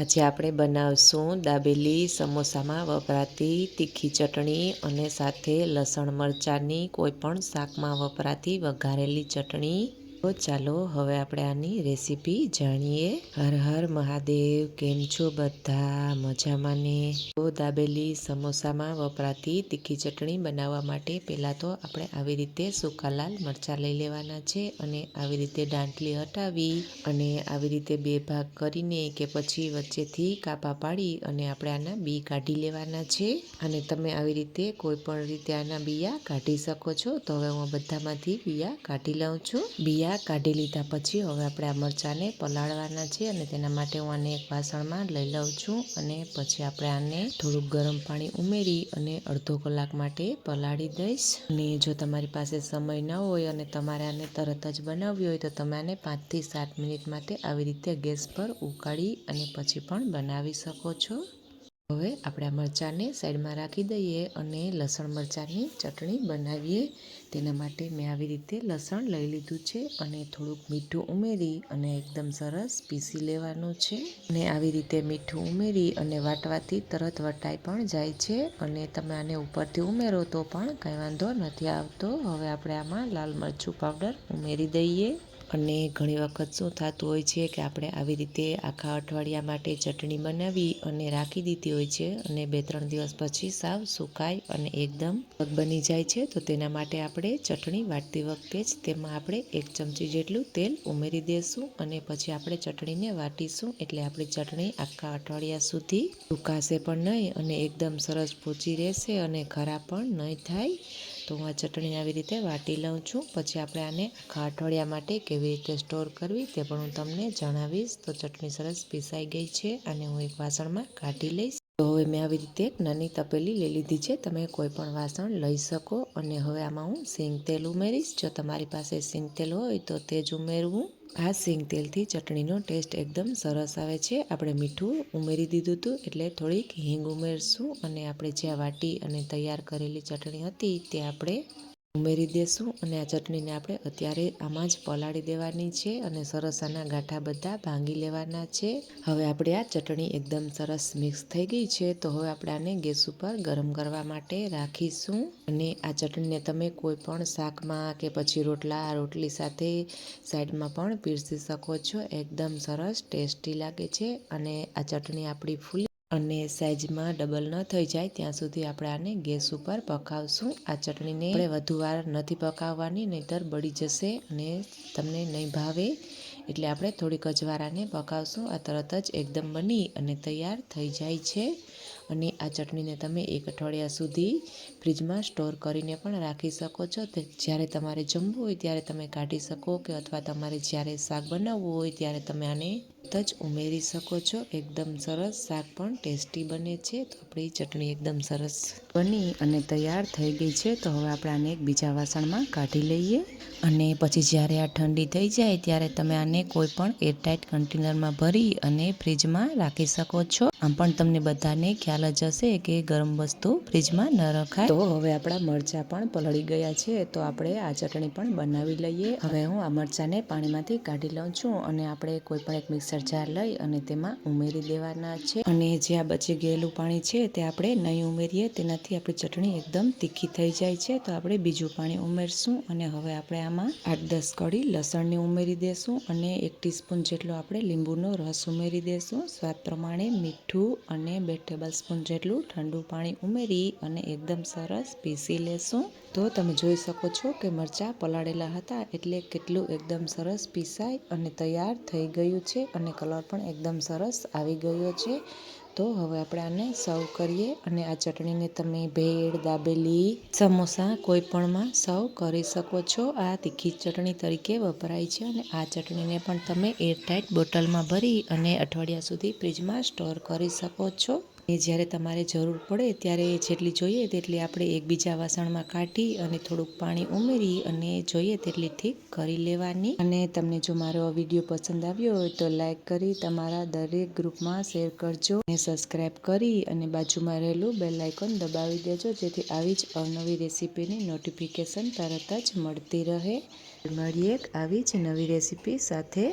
આજે આપણે બનાવશું દાબેલી સમોસામાં વપરાતી તીખી ચટણી અને સાથે લસણ મરચાંની કોઈપણ શાકમાં વપરાતી વઘારેલી ચટણી. તો ચાલો હવે આપણે આની રેસીપી જાણીએ. હર હર મહાદેવ, કેમ છો બધા? મજામાં ને? તો દાબેલી સમોસામાં વપરાતી તીખી ચટણી બનાવવા માટે પહેલાં તો આપણે આવી રીતે સૂકા લાલ મરચાં લઈ લેવાના છે અને આવી રીતે દાંટલી હટાવી અને આવી રીતે બે ભાગ કરીને કે પછી વચ્ચેથી કાપા પાડી અને આપણે આના બી કાઢી લેવાના છે. અને તમે આવી રીતે કોઈ પણ રીતે આના બિયા કાઢી શકો છો. તો હવે હું બધામાંથી બિયા કાઢી લઉં છું. બિયા કાઢી લીધા પછી હવે આપણે આ મરચાંને પલાળવાના છે અને તેના માટે હું આને એક વાસણમાં લઈ લઉં છું અને પછી આપણે આને થોડુંક ગરમ પાણી ઉમેરી અને અડધો કલાક માટે પલાળી દઈશ. અને જો તમારી પાસે સમય ન હોય અને તમારે આને તરત જ બનાવવી હોય તો તમે આને પાંચથી સાત મિનિટ માટે આવી રીતે ગેસ પર ઉકાળી અને પછી પણ બનાવી શકો છો. હવે આપણે આ મરચાંને સાઈડમાં રાખી દઈએ અને લસણ મરચાંની ચટણી બનાવીએ. તેના માટે મેં આવી રીતે લસણ લઈ લીધું છે અને થોડુંક મીઠું ઉમેરી અને એકદમ સરસ પીસી લેવાનું છે. અને આવી રીતે મીઠું ઉમેરી અને વાટવાથી તરત વટાઈ પણ જાય છે અને તમે આને ઉપરથી ઉમેરો તો પણ કંઈ વાંધો નથી આવતો. હવે આપણે આમાં લાલ મરચું પાવડર ઉમેરી દઈએ. અને ઘણી વખત શું થતું હોય છે કે આપણે આવી રીતે આખા અઠવાડિયા માટે ચટણી બનાવી અને રાખી દીધી હોય છે અને બે ત્રણ દિવસ પછી સાવ સુકાય અને એકદમ બની જાય છે, તો તેના માટે આપણે ચટણી વાટતી વખતે જ તેમાં આપણે એક ચમચી જેટલું તેલ ઉમેરી દઈશું અને પછી આપણે ચટણીને વાટીશું એટલે આપણી ચટણી આખા અઠવાડિયા સુધી સુકાશે પણ નહીં અને એકદમ સરસ પોચી રહેશે અને ખરાબ પણ નહીં થાય. તો હું આ ચટણી આવી રીતે વાટી લઉં છું. પછી આપણે આને આખા માટે કેવી રીતે સ્ટોર કરવી તે પણ હું તમને જણાવીશ. તો ચટણી સરસ પીસાઈ ગઈ છે અને હું એક વાસણમાં કાઢી લઈશ. તો હવે મેં આવી રીતે એક નાની તપેલી લઈ લીધી છે. તમે કોઈ પણ વાસણ લઈ શકો. અને હવે આમાં હું સિંગ તેલ ઉમેરીશ. જો તમારી પાસે સિંગ તેલ હોય તો તે જ ઉમેરવું. આ સિંગ તેલથી ચટણીનો ટેસ્ટ એકદમ સરસ આવે છે. આપણે મીઠું ઉમેરી દીધું હતું એટલે થોડીક હિંગ ઉમેરશું અને આપણે જ્યાં વાટી અને તૈયાર કરેલી ચટણી હતી તે આપણે ઉમેરી દેશું અને આ ચટણીને આપણે અત્યારે આમાં જ પલાળી દેવાની છે અને સરસ આના ગાંઠા બધા ભાંગી લેવાના છે. હવે આપણે આ ચટણી એકદમ સરસ મિક્સ થઈ ગઈ છે તો હવે આપણે આને ગેસ ઉપર ગરમ કરવા માટે રાખીશું. અને આ ચટણીને તમે કોઈ પણ શાકમાં કે પછી રોટલા, રોટલી સાથે સાઈડમાં પણ પીરસી શકો છો. એકદમ સરસ ટેસ્ટી લાગે છે અને આ ચટણી આપણી ફૂલ અને સાઈઝમાં ડબલ ન થઈ જાય, ત્યાં સુધી આપણે આને ગેસ ઉપર પકાવશું. આ ચટણીને આપણે વધુ વાર નથી પકાવવાની, નહીતર બળી જશે અને તમને નહીં ભાવે. એટલે આપણે થોડીક જ વાર આને પકાવશું. આ તરત જ એકદમ બની અને તૈયાર થઈ જાય છે. અને આ ચટણીને તમે એક અઠવાડિયા સુધી ફ્રીજમાં સ્ટોર કરીને પણ રાખી શકો છો. તે જ્યારે તમારે જમવું હોય ત્યારે તમે કાઢી શકો કે અથવા તમારે જ્યારે શાક બનાવવું હોય ત્યારે તમે આને જ ઉમેરી શકો છો. એકદમ સરસ. શાક પણ ટેસ્ટી બને છે. તો આપણી ચટણી એકદમ સરસ બની અને તૈયાર થઈ ગઈ છે. તો હવે આપણે આને એક બીજા વાસણમાં કાઢી લઈએ. અને પછી જ્યારે આ ઠંડી થઈ જાય ત્યારે તમે આને કોઈ પણ એરટાઇટ કન્ટેનરમાં ભરી અને ફ્રીજમાં રાખી શકો છો. આમ પણ તમને બધાને ખ્યાલ જ હશે કે ગરમ વસ્તુ ફ્રીજમાં ન રખાય. તો હવે આપણા મરચાં પણ પલળી ગયા છે. તો આપણે આ ચટણી પણ બનાવી લઈએ. હવે હું આ મરચાંને પાણીમાંથી કાઢી લઉં છું અને આપણે કોઈ પણ એક મિક્સર જાર લઈ અને તેમાં ઉમેરી દેવાના છે. અને જે આ બચી ગયેલું પાણી છે તે આપણે નહીં ઉમેરીએ, તેનાથી આપણી ચટણી એકદમ તીખી થઈ જાય છે. તો આપણે બીજું પાણી ઉમેરશું અને હવે આપણે આમાં આઠ દસ કળી લસણની ઉમેરી દેશું અને એક ટીસ્પૂન જેટલો આપણે લીંબુનો રસ ઉમેરી દેશું. સ્વાદ પ્રમાણે મીઠું અને બે ટેબલ સ્પૂન જેટલું ઠંડુ પાણી ઉમેરી અને એકદમ સરસ પીસી લેશું. તો તમે જોઈ શકો છો કે મરચાં પલાળેલા હતા એટલે કેટલું એકદમ સરસ પીસાય અને તૈયાર થઈ ગયું છે. અને કલર પણ એકદમ સરસ આવી ગયો છે. તો હવે આપણે આને સર્વ કરીએ અને આ ચટણીને તમે ભેળ, દાબેલી, સમોસા કોઈ પણમાં સર્વ કરી શકો છો. આ તીખી ચટણી તરીકે વપરાય છે અને આ ચટણીને પણ તમે એરટાઇટ બોટલમાં ભરી અને અઠવાડિયા સુધી ફ્રીજમાં સ્ટોર કરી શકો છો. એ જ્યારે તમારે જરૂર પડે ત્યારે જેટલી જોઈએ તેટલી આપણે એકબીજા વાસણમાં કાઢી અને થોડુંક પાણી ઉમેરી અને જોઈએ તેટલી ઠીક કરી લેવાની. અને તમને જો મારો વીડિયો પસંદ આવ્યો હોય તો લાઈક કરી તમારા દરેક ગ્રુપમાં શેર કરજો અને સબસ્ક્રાઈબ કરી અને બાજુમાં રહેલું બેલ આઇકોન દબાવી દેજો જેથી આવી જ અવનવી રેસીપીની નોટિફિકેશન તરત જ મળતી રહે. મળીએ આવી જ નવી રેસીપી સાથે.